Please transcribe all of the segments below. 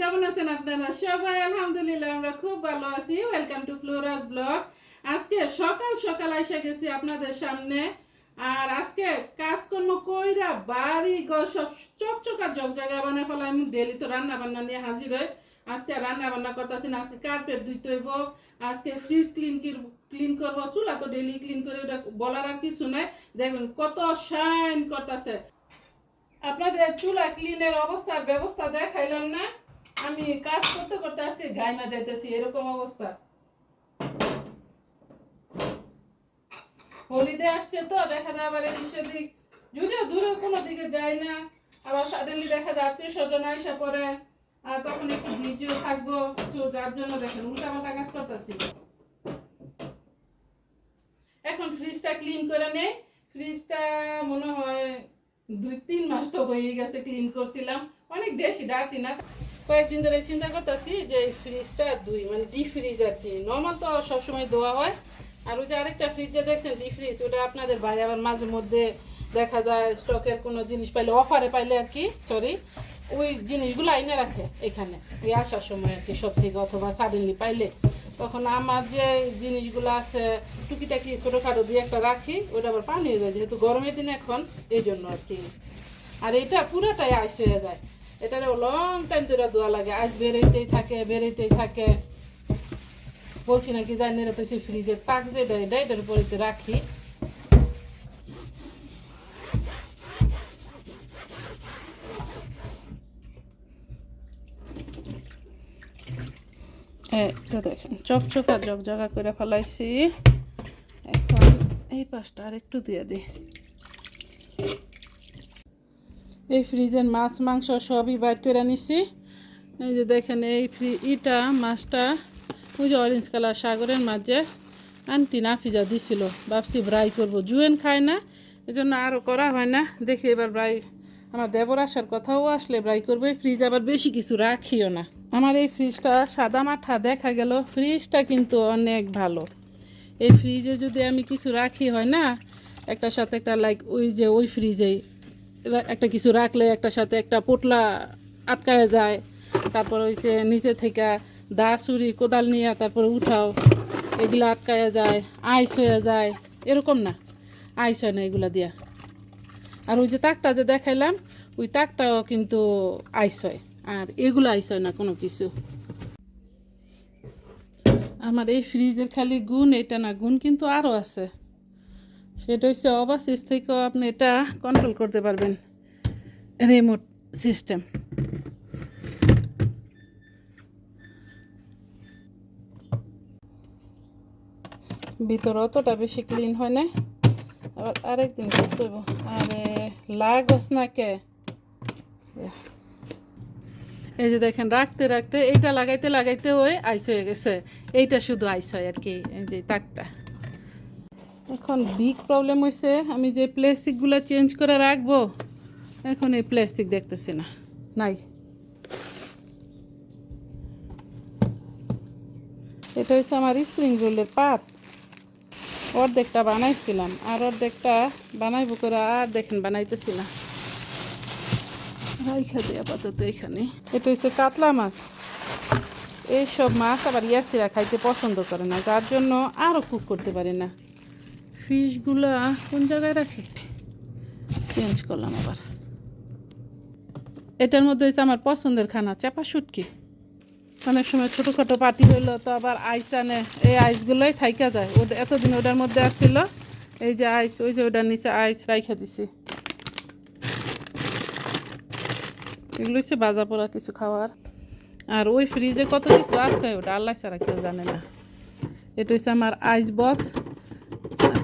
কেমন আছেন আপনারা? সবাই আলহামদুলিল্লাহ, আমরা খুব ভালো আছি। ওয়েলকাম টু ফ্লোরাস ব্লগ আজকে সকাল সকাল এসে গেছি আপনাদের সামনে। আর আজকে কাজকর্ম কইরা বাড়ি ঘর সব চকচকা জগজাগা বানায় ফেলা আমি ডেলি তো রান্না বান্না নিয়ে হাজির হই। আজকে রান্না বান্না করতেছি না, আজকে কার্পেট ধুইতে হইব। আজকে ফ্রিজ ক্লিন ক্লিন করব, চুলা তো ডেলি ক্লিন করে ওটা বলার আর কিছু নাই। দেখবেন কত শাইন করতেছে। আপনাদের চুলা ক্লিনের অবস্থার ব্যবস্থা দেখাইলাম না। আমি কাজ করতে করতে আজকে গাইমা যাইতেছি, এরকম অবস্থা। হলিডে আসছে তো, দেখা যায় আবার এদিক সেদিক যদিও দূরে কোনো দিকে যায় না, আবার সাডেনলি দেখা যায় আত্মীয় স্বজন আইসা পরে আর তখন একটু ভিজিও থাকব। তো যার জন্য দেখেন উল্টা পাল্টা কাজ করতেছি। এখন ফ্রিজটা ক্লিন করে নেই। ফ্রিজটা মনে হয় দুই তিন মাস তো হয়ে গেছে ক্লিন করছিলাম। অনেক বেশি ডার্টি না। কয়েকদিন ধরে চিন্তা করতেছি যে ফ্রিজটা দুই মানে ডি ফ্রিজ আর কি। নর্মাল তো সবসময় ধোয়া হয়। আর ওই যে আরেকটা ফ্রিজে দেখছেন ডি ফ্রিজ ওটা আপনাদের ভাই আবার মাঝে মধ্যে দেখা যায় স্টকের কোনো জিনিস পাইলে অফারে পাইলে আর কি সরি ওই জিনিসগুলো আইনে রাখে এখানে। ওই আসার সময় আর কি সব থেকে অথবা সাডেনলি পাইলে। তখন আমার যে জিনিসগুলো আছে, টুকিটাকি ছোটোখাটো দিয়ে একটা রাখি, ওটা আবার পানি হয়ে যায়, যেহেতু গরমের দিন এখন এই জন্য আর কি। আর এটা পুরোটাই আইস হয়ে যায়। এটারে লং টাইম ধরে দোয়া লাগে। আজ বেরোইতেই থাকে বেরোইতেই থাকে। বলছি নাকি জানি না তো ফ্রিজের তাক যে এটা এটার উপরে রাখি। তো দেখেন, চকচকা জগজগা করে ফেলাইছি। এখন এই পাশটা আর একটু দিয়ে দিই। এই ফ্রিজের মাছ, মাংস সবই বাইর করে নিছি। এই যে দেখেন, এই ফ্রি, ইটা মাছটা, ওই যে অরেঞ্জ কালার সাগরের মাঝে আন্টি নাফিজা দিছিল। ভাবছি ব্রাই করব। জুয়েন খায় না, এজন্য আরও করা হয় না। দেখি এবার ব্রাই আমার দেবর আসার কথাও আসলে ব্রাই করব। এই ফ্রিজ আবার বেশি কিছু রাখিও না। আমার এই ফ্রিজটা সাদা মাঠা দেখা গেল। ফ্রিজটা কিন্তু অনেক ভালো। এই ফ্রিজে যদি আমি কিছু রাখি হয় না, একটার সাথে একটা লাইক ওই যে ওই ফ্রিজেই একটা কিছু রাখলে একটা সাথে একটা পোটলা আটকায় যায়। তারপর যে নিচে থেকে দা ছুরি কোদাল নিয়ে তারপরে উঠাও, এগুলো আটকায়া যায়, আইস হয়ে যায়। এরকম না, আইস হয় না এগুলা দিয়া। আর ওই যে তাকটা যে দেখাইলাম, ওই তাকটাও কিন্তু আইস হয়, আর এগুলো আইস হয় না কোনো কিছু। আমার এই ফ্রিজের খালি গুণ, এটা না গুণ কিন্তু আরও আছে। সেটা হচ্ছে ওভারসিজ থেকেও আপনি এটা কন্ট্রোল করতে পারবেন। রিমোট সিস্টেম ভিতর অতটা বেশি ক্লিন হয় না আবার আরেকদিন করতে আরে, লাগস না কে? এই যে দেখেন, রাখতে রাখতে এইটা লাগাইতে লাগাইতে ওই আইস হয়ে গেছে। এইটা শুধু আইস হয় আর কি, এই যে তাকটা। এখন বিগ প্রবলেম হয়েছে আমি যে প্লাস্টিকগুলো চেঞ্জ করে রাখব, এখন এই প্লাস্টিক দেখতেছি না। নাই। এটা হচ্ছে আমার স্প্রিং রোলের পাত। অর্ধেকটা বানাইছিলাম, আর অর্ধেকটা বানাইবো করে আর দেখেন বানাইতেছি না। আপাতত এখানে। এটা হচ্ছে কাতলা মাছ। এইসব মাছ আবার ইয়াসিরা খাইতে পছন্দ করে না, যার জন্য আরও কুক করতে পারি না। ফিশগুলা কোন জায়গায় রাখি? চেঞ্জ করলাম আবার। এটার মধ্যে হচ্ছে আমার পছন্দের খানা, চাপা শুটকি। অনেক সময় ছোটোখাটো পার্টি হইল তো আবার আইস আনে, এই আইসগুলোই থাইকা যায়। ওটা এতদিন ওটার মধ্যে আসছিল এই যে আইস, ওই যে ওটার নিচে আইস রাইখা দিছি। এগুলো হচ্ছে বাজা পোড়া কিছু খাওয়ার। আর ওই ফ্রিজে কত কিছু আছে ওটা আল্লাহ ছাড়া কেউ জানে না। এটা হচ্ছে আমার আইস বক্স।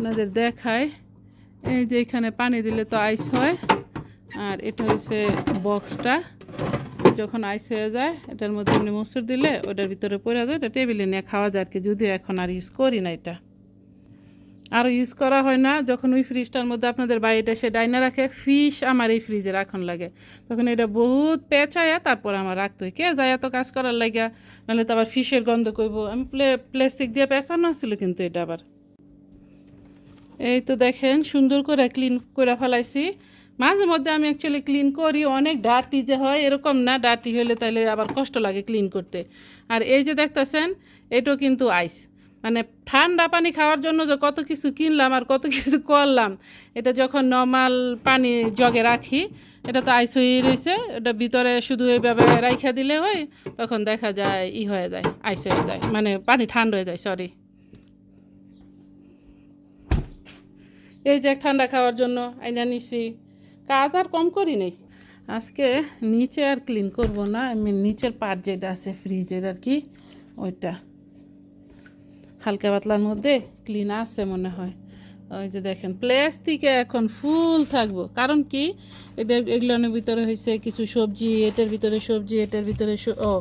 আপনাদের দেখায়। এই যে এখানে পানি দিলে তো আইস হয়। আর এটা হচ্ছে বক্সটা যখন আইস হয়ে যায়, এটার মধ্যে এমনি মসুর দিলে ওটার ভিতরে পড়ে যায়। এটা টেবিলে নিয়ে খাওয়া যায় আর কি যদিও এখন আর ইউজ করি না এটা। আর ইউজ করা হয় না। যখন ওই ফ্রিজটার মধ্যে আপনাদের বাড়িটা সে ডাইনা রাখে ফিশ আমার এই ফ্রিজে রাখন লাগে। তখন এটা বহুত পেঁচায়া, তারপর আমার রাখতে হয়। কে যায় এত কাজ করার লাগিয়া? নাহলে তো আবার ফিশের গন্ধ করব আমি প্লে প্লাস্টিক দিয়ে পেঁচানো ছিল কিন্তু এটা আবার। এই তো দেখেন, সুন্দর করে ক্লিন করে ফেলাইছি। মাঝে মধ্যে আমি অ্যাকচুয়ালি ক্লিন করি, অনেক ডার্টি যে হয়, এরকম না ডার্টি হলে তাহলে আবার কষ্ট লাগে ক্লিন করতে। আর এই যে দেখতেছেন, এটাও কিন্তু আইস মানে ঠান্ডা পানি খাওয়ার জন্য যে কত কিছু কিনলাম আর কত কিছু করলাম, এটা যখন নর্মাল পানি জগে রাখি, এটা তো আইস হয়ে রয়েছে। এটা ভিতরে শুধু এইভাবে রাইখা দিলে হয়, তখন দেখা যায় ই হয়ে যায় আইস হয়ে যায়। মানে পানি ঠান্ডা হয়ে যায় সরি এই যে ঠান্ডা খাওয়ার জন্য আইনা নিছি। কাজ আর কম করি নেই। আজকে নিচে আর ক্লিন করব না আমি নিচের পার্ট যেটা আছে ফ্রিজের আর কি, ওইটা। হালকা পাতলার মধ্যে ক্লিন আছে মনে হয়। ওই যে দেখেন প্লাস্টিকে এখন ফুল থাকব। কারণ কি? এটা এগুলোর ভিতরে হয়েছে কিছু সবজি, এটার ভিতরে সবজি, এটার ভিতরে ও,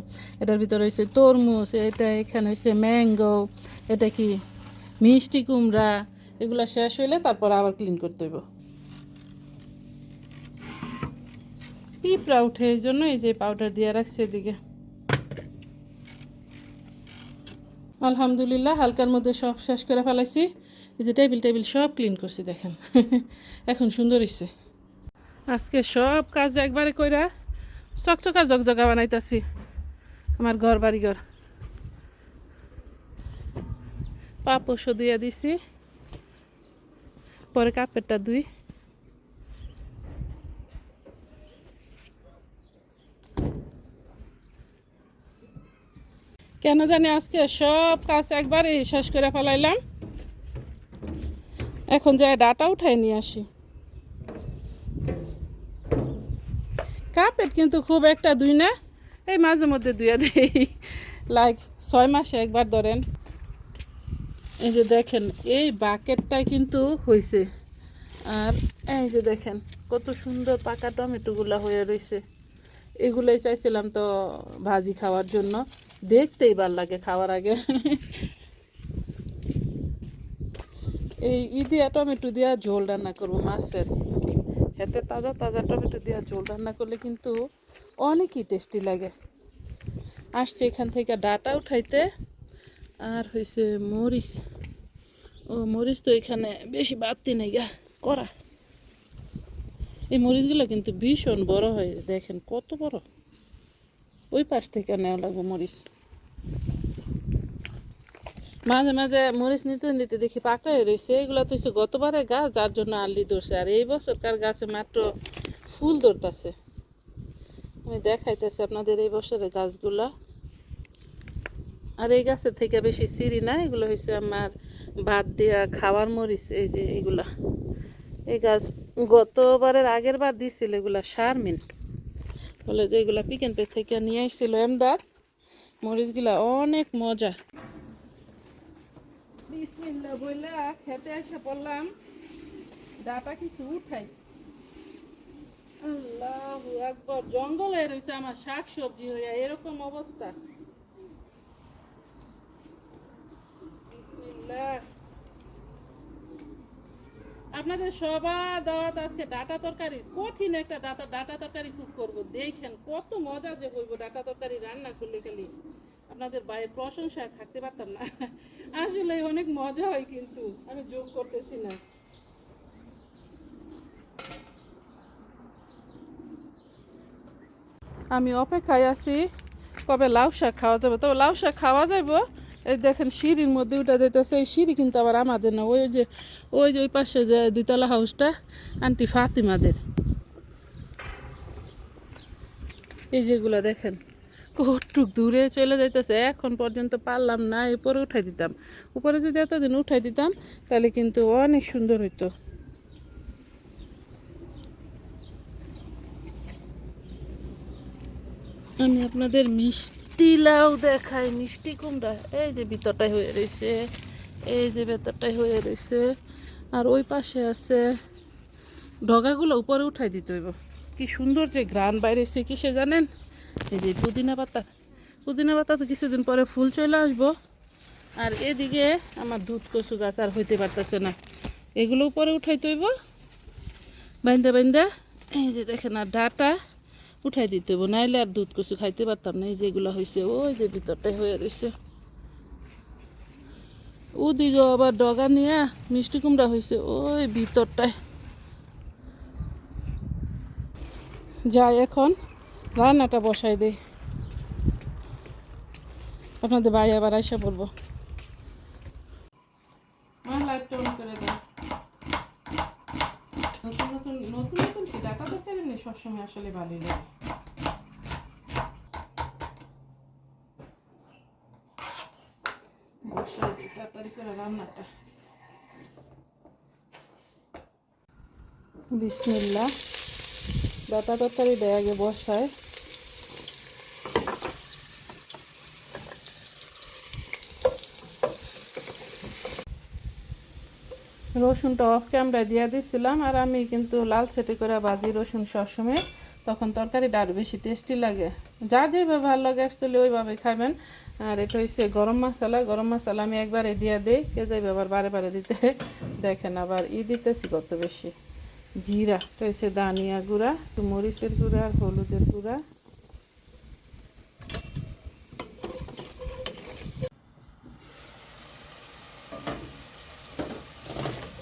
এটার ভিতরে হয়েছে তরমুজ, এটা এখানে হয়েছে ম্যাঙ্গো এটা কি? মিষ্টি কুমড়া এগুলো শেষ হইলে তারপর আবার ক্লিন করতে হইব। পিঁপড়া উঠে এই জন্য এই যে পাউডার দিয়ে রাখছি এদিকে। আলহামদুলিল্লাহ, হালকার মধ্যে সব শেষ করে ফেলাইছি। এই যে টেবিল টেবিল সব ক্লিন করছি, দেখেন। এখন সুন্দর হইছে। আজকে সব কাজ একবারে কইরা চকচকা জগজগা বানাইতাছি, আমার ঘর বাড়ি ঘর পাপোশও দুইয়া দিছি। পরে কাপেরটা দুই। কেন জানি আজকে সব কাজ একবারে শেষ করে ফেলাইলাম। এখন যাই ডাটা উঠাই নিয়ে আসি। কাপেট কিন্তু খুব একটা দুই না, এই মাঝে মধ্যে দুইয়া দেই। লাইক ছয় মাসে একবার ধরেন। এই যে দেখেন, এই বাকেটটাই কিন্তু হয়েছে আর এই যে দেখেন, কত সুন্দর পাকা টমেটোগুলো হয়ে রয়েছে এগুলোই চাইছিলাম তো ভাজি খাওয়ার জন্য। দেখতেই ভালো লাগে খাওয়ার আগে। এই ই দিয়া টমেটো দিয়া ঝোল রান্না করব মাছের। এতে তাজা তাজা টমেটো দিয়া ঝোল রান্না করলে কিন্তু অনেকই টেস্টি লাগে। আসছে এখান থেকে ডাটা উঠাইতে। আর হয়েছে মরিচ। ও, মরিচ তো এখানে বেশি বাড়তি নেই, গা করা এই মরিচগুলো কিন্তু ভীষণ বড় হয়, দেখেন কত বড়। ওই পাশ থেকে নেওয়া লাগবে মরিচ। মাঝে মাঝে মরিচ নিতে নিতে দেখি পাকা হয়ে রয়েছে এগুলো তো হচ্ছে গতবারে গাছ যার জন্য আল্লি ধরছে। আর এই বছরকার গাছে মাত্র ফুল ধরতেছে। আমি দেখাইতেছি আপনাদের এই বছরের গাছগুলা। আর এই গাছের থেকে বেশি সিঁড়ি না, এগুলো হয়েছে আমার বাদ দেওয়া খাওয়ার মরিচ, এই যে এগুলা। এই গাছ গতবারের আগের বার দিছিল এগুলা সার শারমিন বলে যে এগুলা পিকেন পে থেকে নিয়ে আসছিল এমদাদ মরিচগুলা অনেক মজা। বিসমিল্লা বইলা খেতে পড়লাম। কিছু উঠাই। একবার জঙ্গলে রয়েছে আমার শাক সবজি হইয়া, এরকম অবস্থা। আপনাদের সবার দাওয়াত আজকে ডাটা তরকারি, কঠিন একটা ডাটা ডাটা তরকারি কুক করব। দেখেন কত মজা যে হইব ডাটা তরকারি রান্না করলে খালি। আপনাদের বাইরের প্রশংসায় থাকতে পারতাম না। আসলে অনেক মজা হয় কিন্তু, আমি যোগ করতেছি না। আমি অপেক্ষায় আছি, কবে লাউ শাক খাওয়া যাবে? তবে লাউ শাক খাওয়া যাব এই দেখেন সিঁড়ির মধ্যে উঠে যেতেছে এই সিঁড়ি কিন্তু আবার আমাদের না, ওই যে ওই যে ওই পাশে যে দুইতলা হাউসটা, আন্টি ফাতিমাদের। এই যেগুলো দেখেন কটুক দূরে চলে যাইতেছে, এখন পর্যন্ত পারলাম না এরপরে উঠাই দিতাম। উপরে যদি এতদিন উঠাই দিতাম, তাহলে কিন্তু অনেক সুন্দর হইতো। আমি আপনাদের মিষ্টি লাউ দেখায়। মিষ্টি কুমড়া এই যে ভিতরটাই হয়ে রয়েছে এই যে ভেতরটাই হয়ে রয়েছে আর ওই পাশে আছে। ডগাগুলো উপরে উঠাই দিতে হইব। কি সুন্দর যে গ্রান বাইরেছে কিসে জানেন? এই যে পুদিনা পাতা। পুদিনা পাতা তো কিছুদিন পরে ফুল চলে আসব। আর এদিকে আমার দুধ কচু গাছ আর হইতে পারতেছে না। এগুলো উপরে উঠাইতে হইব। বাইন্দা বাইন্দা। এই যে দেখেন, আর ডাটা। উঠাই দিতে হইব, নাইলে আর দুধ কচু খাইতে পারতাম না। এই যেগুলো হয়েছে ওই যে ভিতরটাই হয়ে রয়েছে ওদিকে আবার ডগা নিয়ে মিষ্টি কুমড়া হয়েছে ওই ভিতরটায় যাই, এখন রান্নাটা বসাই দেই। আপনাদের ভাই আবার আইসা বলব আমার লাইটটা অন করে দাও নতুন নতুন নতুন নতুন কি ডাটা দরকারি নেই সবসময় আসলে ভালোই লাগে। বিসমিল্লা ডাটা তরকারি দেয় আগে বসায়। রসুনটা অফ ক্যামেরা দিয়ে দিছিলাম, আর আমি কিন্তু লাল সেটে করে ভাজি রসুন সবসময়। তখন তরকারিটা আরও বেশি টেস্টি লাগে। যা যেভাবে ভালো লাগে অ্যাকচুয়ালি ওইভাবে খাবেন। আর এটা হচ্ছে গরম মশলা। গরম মশলা আমি একবারে দিয়ে দিই, কে যাইবে আবার বারে বারে দিতে। দেখেন আবার ই দিতেছি কত বেশি। জিরা, এটা হচ্ছে দানিয়া গুঁড়া, একটু মরিচের গুঁড়া আর হলুদের গুঁড়া।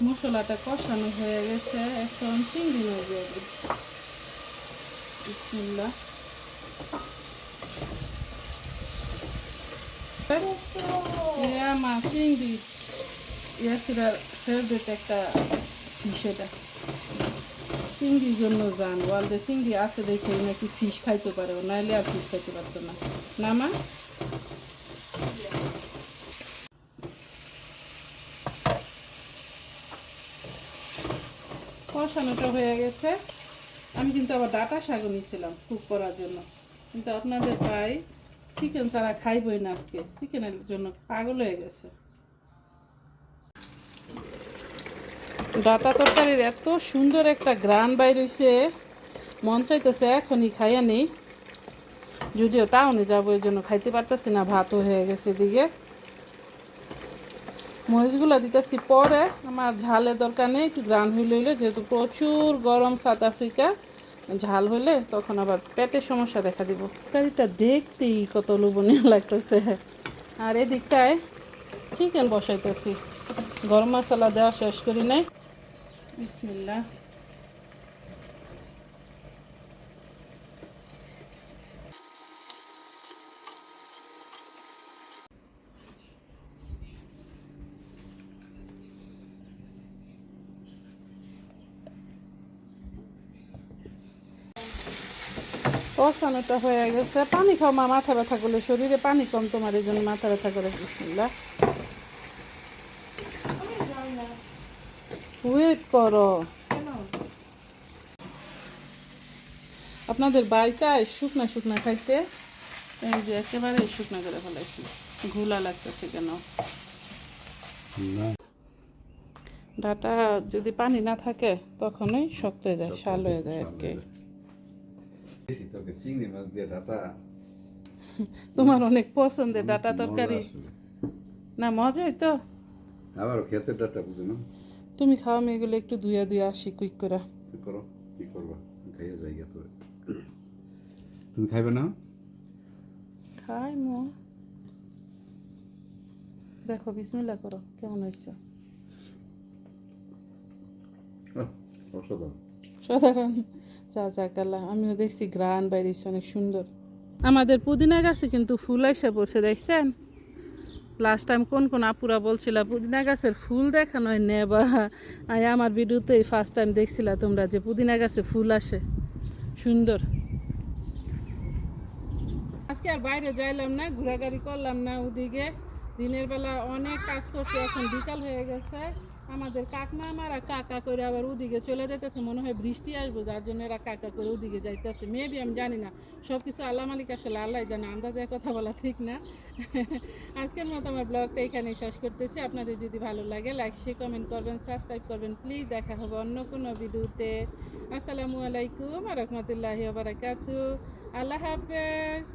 মশলাটা কষানো হয়ে গেছে। এখন চিংড়ি মাছ দিয়ে দিই বিসমিল্লাহ এটা আমার চিংড়ি ইয়াসিরার ফেভারিট একটা ফিশ এটা চিংড়ির জন্য যান ওয়ালদে চিংড়ি আছে দেখে নাকি ফিশ খাইতে পারে নাইলে আর ফিশ খাইতে পারতো না না মা কষানোটা হয়ে গেছে আমি কিন্তু আবার ডাটা শাকও নিয়েছিলাম কুক করার জন্য। কিন্তু আপনাদের ভাই চিকেন ছাড়া খাইবই না আজকে। চিকেনের জন্য পাগল হয়ে গেছে। ডাটা তরকারির এত সুন্দর একটা গ্রান বাইর হয়েছে মন চাইতেছে এখনই খাইয়া নেই। যদিও টাউনে যাব, এই জন্য খাইতে পারতেছি না, ভাতও হয়ে গেছে এদিকে। মরিচগুলো দিতেছি পরে। আমার ঝালের দরকার নেই, একটু গ্রান হইলে, যেহেতু প্রচুর গরম সাউথ আফ্রিকা। ঝাল হলে তখন আবার পেটের সমস্যা দেখা দিব। তরকারিটা দেখতেই কত লোভনীয় লাগতেছে। আর এদিকটায় চিকেন বসাইতেছি। গরম মশলা দেওয়া শেষ করি নাই। বিসমিল্লা কষানোটা হয়ে গেছে। পানি খাও মা মাথা ব্যথা করলে শরীরে পানি কম তোমার এই জন্য মাথা ব্যথা করে। বিসমিল্লা ওয়েট করো। আপনাদের বাই চাই শুকনা শুকনা খাইতে? এই যে একেবারে শুকনা করে ফেলাইছি। ঘুলা লাগতেছে কেন? ডাটা যদি পানি না থাকে তখনই শক্ত হয়ে যায় শাল হয়ে যায় আর কি তোকে চিংড়ি মাছ দিয়ে ডাটা তোমার অনেক পছন্দের ডাটা তরকারি না মজাই তো আবারও খেতে ডাটা বুঝো না তুমি খাও আমি এগুলো একটু ধুয়ে ধুয়ে আসি কুইক করে কি করো কি করবা খাইয়ে যাই তো তুমি খাইবে না খাই মো দেখো বিসমিল্লা করো কেমন হয়েছে অসাধারণ সাধারণ চা চা কালা আমিও দেখছি গ্রান বাইরেছে, অনেক সুন্দর। আমাদের পুদিনা গাছে কিন্তু ফুল এসে পড়ছে, দেখছেন? লাস্ট টাইম কোন কোন আপুরা বলছিল, পুদিনা গাছের ফুল দেখানো হয় নেবা। আই আমার ভিডিওতে ফার্স্ট টাইম দেখছিলা তোমরা যে পুদিনা গাছে ফুল আসে। সুন্দর। আজকে আর বাইরে যাইলাম না, ঘোরাঘুরি করলাম না ওদিকে। দিনের বেলা অনেক কাজ করছে, এখন বিকাল হয়ে গেছে। আমাদের কাকমা মারা কাকা করে আবার ওদিকে চলে যাইতেছে, মনে হয় বৃষ্টি আসব, যার জন্য এরা কাকা করে ওদিকে যাইতেছে। মেবি আমি জানি না সব কিছু আল্লাহ মালিক আসলে আল্লাহ জানে, আন্দাজে কথা বলা ঠিক না। আজকের মতো আমার ব্লগটা এখানে শেষ করতেছি। আপনাদের যদি ভালো লাগে লাইক শেয়ার কমেন্ট করবেন সাবস্ক্রাইব করবেন প্লিজ দেখা হবে অন্য কোনো ভিডিওতে। আসসালামু আলাইকুম রহমতুল্লাহি বারাকাতু আল্লাহ হাফেজ।